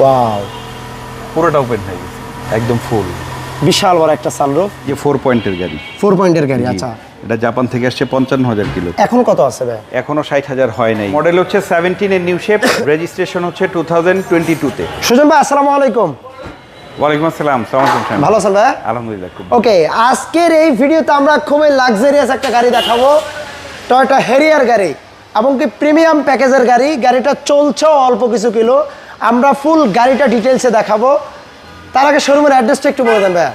Wow পুরোটা open হয়ে গেছে একদম ফুল বিশাল বড় একটা সানরুফ যে ফোর পয়েন্টের গাড়ি। ফোর পয়েন্টের গাড়ি আচ্ছা। এটা জাপান থেকে আসছে পঞ্চান্ন হাজার কিলো। এখন কত আছে ভাই? এখনও ষাট হাজার হয় নাই। মডেল হচ্ছে সেভেন্টিনের নিউ শেপ রেজিস্ট্রেশন হচ্ছে টু থাউজেন্ড টোয়েন্টি টুতে সুজন ভাই আসসালামু আলাইকুম। ওয়ালাইকুম আসসালাম সালাম ভালো আছেন ভাই? আলহামদুলিল্লাহ খুব ওকে আজকের এই ভিডিওতে আমরা খুবই লাক্সারিয়াস একটা গাড়ি দেখাবো। টয়টা হেরিয়ার গাড়ি এবং কি প্রিমিয়াম প্যাকেজের গাড়ি। গাড়িটা চলছে অল্প কিছু কিলো। আমরা ফুল গাড়িটা ডিটেলসে দেখাবো। তার আগে শোরুমের অ্যাড্রেসটা একটু বলে দেন ভাইয়া।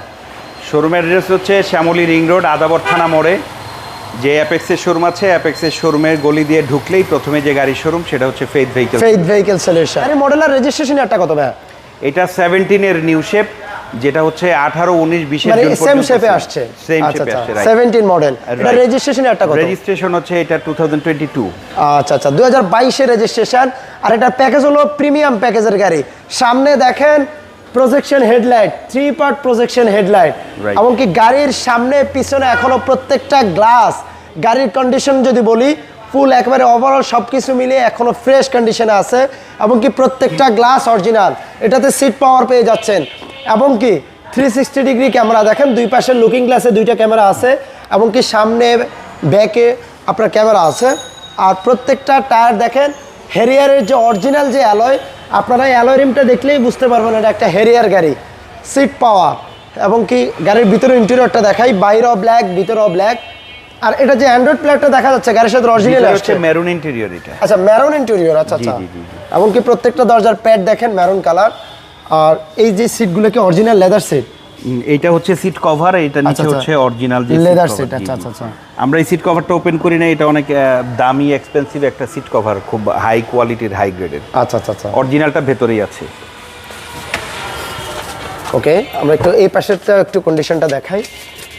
শোরুমের অ্যাড্রেস হচ্ছে শ্যামলী রিং রোড আদাবর থানা মোড়ে। যে অ্যাপেক্সের শোরুম আছে অ্যাপেক্সের শোরুমের গলি দিয়ে ঢুকলেই প্রথমে যে গাড়ির শোরুম সেটা হচ্ছে faith vehicle faith vehicle solution model আর রেজিস্ট্রেশন একটা কত ভাইয়া। এটা সেভেন্টিনের নিউ শেপ যেটা হচ্ছে আঠারো উনিশ বিশের মানে সেম শেপে আসছে। সেম আচ্ছা শেপে আচ্ছা আসছে সেভেন্টিন মডেল এটা রেজিস্ট্রেশন একটা কত? রেজিস্ট্রেশন হচ্ছে এটা টু থাউজেন্ড টোয়েন্টি টু আচ্ছা আচ্ছা দুই হাজার বাইশের রেজিস্ট্রেশন আর এটার প্যাকেজ হলো প্রিমিয়াম প্যাকেজের গাড়ি। সামনে দেখেন projection headlight three part projection headlight Right. এমনকি গাড়ির সামনে পিছনে এখনও প্রত্যেকটা গ্লাস গাড়ির কন্ডিশন যদি বলি ফুল একেবারে ওভারঅল সব কিছু মিলিয়ে এখনও ফ্রেশ কন্ডিশনে আছে। এবং কি প্রত্যেকটা গ্লাস অরিজিনাল এটাতে সিট পাওয়ার পেয়ে যাচ্ছেন। এবং কি থ্রি সিক্সটি ডিগ্রি ক্যামেরা দেখেন দুই পাশের লুকিং গ্লাসে দুইটা ক্যামেরা আছে এবং কি সামনে ব্যাকে আপনার ক্যামেরা আছে। আর প্রত্যেকটা টায়ার দেখেন হেরিয়ারের যে অরিজিনাল যে অ্যালয় আপনারা অ্যালয় রিমটা দেখলেই বুঝতে পারবেন এটা একটা হেরিয়ার গাড়ি সিট পাওয়া এবং কি গাড়ির ভিতরে ইন্টেরিয়রটা দেখাই বাইরেও ব্ল্যাক ভিতরেও ব্ল্যাক আর এটা যে অ্যান্ড্রয়েড প্লেয়ারটা দেখা যাচ্ছে গাড়ির সাথে অরিজিনাল আসছে। মেরুন ইন্টেরিয়র এটা। আচ্ছা ম্যারুন ইন্টেরিয়র আচ্ছা আচ্ছা। এমনকি প্রত্যেকটা দরজার প্যাড দেখেন ম্যারুন কালার আর এই যে সিটগুলোকে অরিজিনাল লেদার সিট এইটা হচ্ছে সিট কভার এটা নিচে আচ্ছা। হচ্ছে অরিজিনাল যে seat, আচ্ছা, জি। আচ্ছা, আচ্ছা। আমরা এই সিট কভারটা ওপেন করি না এটা অনেক দামি এক্সপেন্সিভ একটা সিট কভার খুব হাই কোয়ালিটির হাই গ্রেডের আচ্ছা আচ্ছা আচ্ছা। অরিজিনালটা ভেতরেই আছে। ওকে আমরা একটু এই পাশেরটা একটু কন্ডিশনটা দেখাই।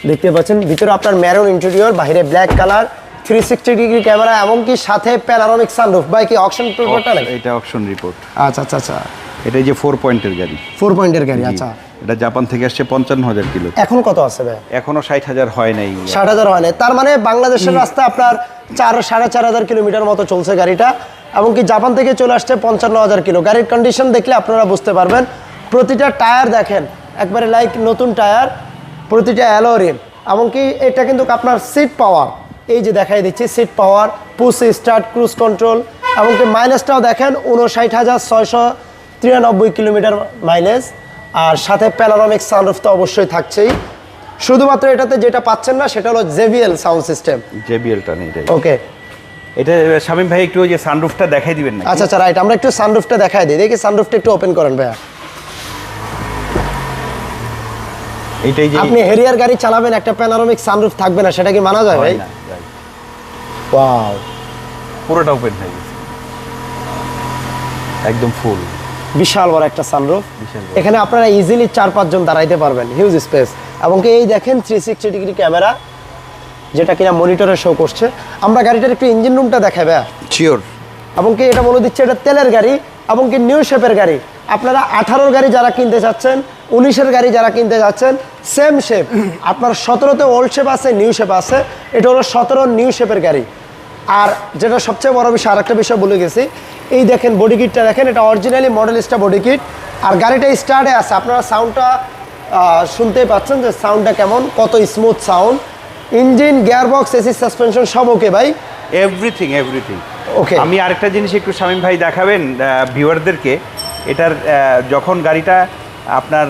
দেখতে পাচ্ছেন ভিতরে আপনার ম্যারুন ইন্টেরিয়র বাইরে black colour three sixty degree camera এমনকি সাথে প্যানারোমিক সানরুফ ভাই কি অপশন পেপারটা নেই এটা অপশন রিপোর্ট আচ্ছা আচ্ছা আচ্ছা। এটা যে ফোর পয়েন্টের গাড়ি। ফোর পয়েন্টের গাড়ি আচ্ছা। এটা জাপান থেকে আসছে পঞ্চান্ন হাজার কিলো। এখন কত আছে ভাই? এখনও ষাট হাজার হয় নাই। ষাট হাজার হয় না তার মানে বাংলাদেশের রাস্তা আপনার চার সাড়ে চার হাজার কিলোমিটার মতো চলছে গাড়িটা এমনকি জাপান থেকে চলে আসছে পঞ্চান্ন হাজার কিলো। গাড়ির কন্ডিশন দেখলে আপনারা বুঝতে পারবেন। প্রতিটা টায়ার দেখেন একবারে লাইক নতুন টায়ার প্রতিটা অ্যালোরিম এমনকি এটা কিন্তু আপনার সিট পাওয়ার এই যে দেখাই দিচ্ছি seat power push start cruise control এমনকি মাইনাসটাও দেখেন উনষাট হাজার ছয়শো তিরানব্বই কিলোমিটার মাইলেজ আর সাথে প্যানারোমিক সানরুফ তো অবশ্যই থাকছেই। শুধুমাত্র এটাতে যেটা পাচ্ছেন না সেটা হলো জেভিএল সাউন্ড সিস্টেম জেবিএলটা নেই এটাই। ওকে এটা শামীম ভাই একটু ওই যে সানরুফটা দেখাই দিবেন না আচ্ছা আচ্ছা রাইট আমরা একটু সানরুফটা দেখাই দিই। দেখি সানরুফটা একটু ওপেন করেন ভাইয়া। এইটাই যে আপনি হেরিয়ার গাড়ি চালাবেন একটা প্যানারোমিক সানরুফ থাকবে না সেটা কি মানা যায় ভাই? ওয়াও পুরোটা ওপেন হয়ে গেছে। একদম ফুল বিশাল বড় একটা সানরুফ এখানে আপনারা ইজিলি চার পাঁচজন দাঁড়াইতে পারবেন হিউজ স্পেস এবং কি এই দেখেন থ্রি সিক্সটি ডিগ্রি ক্যামেরা যেটা কিনা মনিটরে শো করছে। আমরা গাড়িটার একটু ইঞ্জিন রুমটা দেখাই ভাইয়া। শিওর এবং কি এটা বলে দিচ্ছে এটা তেলের গাড়ি এবং কি নিউ শেপের গাড়ি। আপনারা আঠারোর গাড়ি যারা কিনতে চাচ্ছেন উনিশের গাড়ি যারা কিনতে যাচ্ছেন সেম শেপ আপনার সতেরোতে ওল্ড শেপ আছে নিউ শেপ আছে। এটা হলো সতেরো নিউ শেপের গাড়ি। আর যেটা সবচেয়ে বড় বিষয় আরেকটা বিষয় বলে গেছি। এই দেখেন বডি কিটটা দেখেন এটা অরিজিনালি মডেলিস্টা বডি কিট আর গাড়িটা স্টার্টে আছে আপনারা সাউন্ডটা শুনতেই পাচ্ছেন যে সাউন্ডটা কেমন কত smooth sound engine gearbox AC suspension সব ওকে ভাই? এভরিথিং এভরিথিং ওকে আমি আরেকটা জিনিস একটু শামীম ভাই দেখাবেন ভিউয়ারদেরকে এটার যখন গাড়িটা আপনার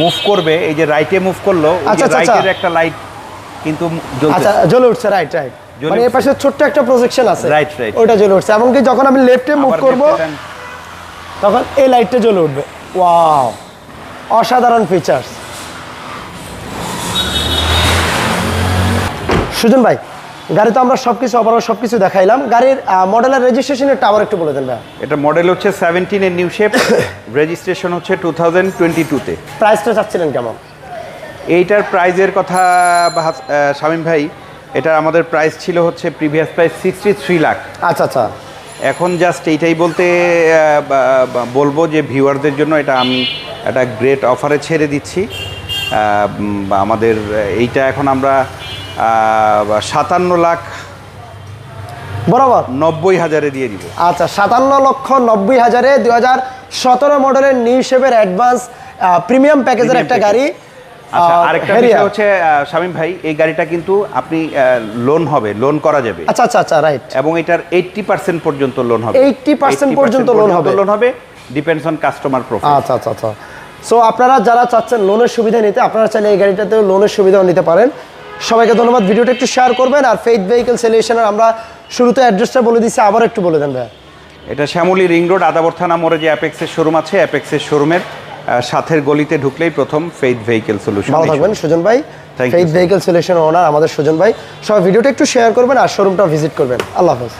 মুভ করবে এই যে রাইটে মুভ করল আচ্ছা, আচ্ছা, রাইটের আচ্ছা। একটা লাইট কিন্তু আচ্ছা জ্বলে উঠছে রাইট রাইট মানে এর উঠছে। পাশে ছোট্ট একটা প্রজেকশন আছে। Right right. ওটা জ্বলে উঠছে। এমনকি যখন আমি লেফটে মুভ করব তখন এই লাইটটা জ্বলে উঠবে। ওয়াও অসাধারণ ফিচার্স সুজন ভাই গাড়ি তো আমরা সবকিছু ওভারঅল সবকিছু দেখাইলাম। গাড়ির মডেলের রেজিস্ট্রেশনের টাওয়ার একটু বলে দেন ভাই এটা মডেল হচ্ছে সেভেন্টিনের নিউ শেপ রেজিস্ট্রেশন হচ্ছে টু থাউজেন্ড টোয়েন্টি টুতে প্রাইসটা চাচ্ছিলেন কেমন? এইটার প্রাইজের কথা শামীম ভাই এটা আমাদের প্রাইস ছিল হচ্ছে previous price sixty three lakh আচ্ছা আচ্ছা। এখন জাস্ট এইটাই বলতে বলব যে ভিউয়ারদের জন্য এটা আমি একটা গ্রেট অফারে ছেড়ে দিচ্ছি। আমাদের এইটা এখন আমরা সাতান্ন লাখ বরাবর? নব্বই হাজারে দিয়ে দিব। আচ্ছা সাতান্ন লক্ষ নব্বই হাজারে দু হাজার সতেরো মডেলের নিউ শেপের অ্যাডভান্স প্রিমিয়াম প্যাকেজের একটা গাড়ি। আচ্ছা আহ, আরেকটা বিষয় হচ্ছে শামীম ভাই এই গাড়িটা কিন্তু আপনি লোন হবে লোন করা যাবে। আচ্ছা আচ্ছা আচ্ছা রাইট এবং এটার এইটটি পার্সেন্ট পর্যন্ত লোন হবে। 80% পর্যন্ত loan হবে। লোন হবে ডিপেন্ডস অন কাস্টমার প্রোফাইল আচ্ছা আচ্ছা আচ্ছা। সো আপনারা যারা চাচ্ছেন লোনের সুবিধা নিতে আপনারা চাইলে এই গাড়িটাতেও লোনের সুবিধাও নিতে পারেন। সবাইকে ধন্যবাদ। ভিডিওটা একটু শেয়ার করবেন আর ফেথ ভেহিকেল সলিউশনের আমরা শুরুতে অ্যাড্রেসটা বলে দিচ্ছি। আবার একটু বলে দেন এটা শ্যামলী রিং রোড আদাবর থানা মোড়ে যে অ্যাপেক্সের শোরুম আছে অ্যাপেক্সের শোরুমের সাথের গলিতে ঢুকলেই প্রথম ফেইথ ভেহিকেল সলিউশন ভালো থাকবেন সুজন ভাই। ফেইথ ভেহিকেল সলিউশন ওনার আমাদের সুজন ভাই। সবাই ভিডিওটা একটু শেয়ার করবেন আর শোরুমটা ভিজিট করবেন। আল্লাহ হাফেজ।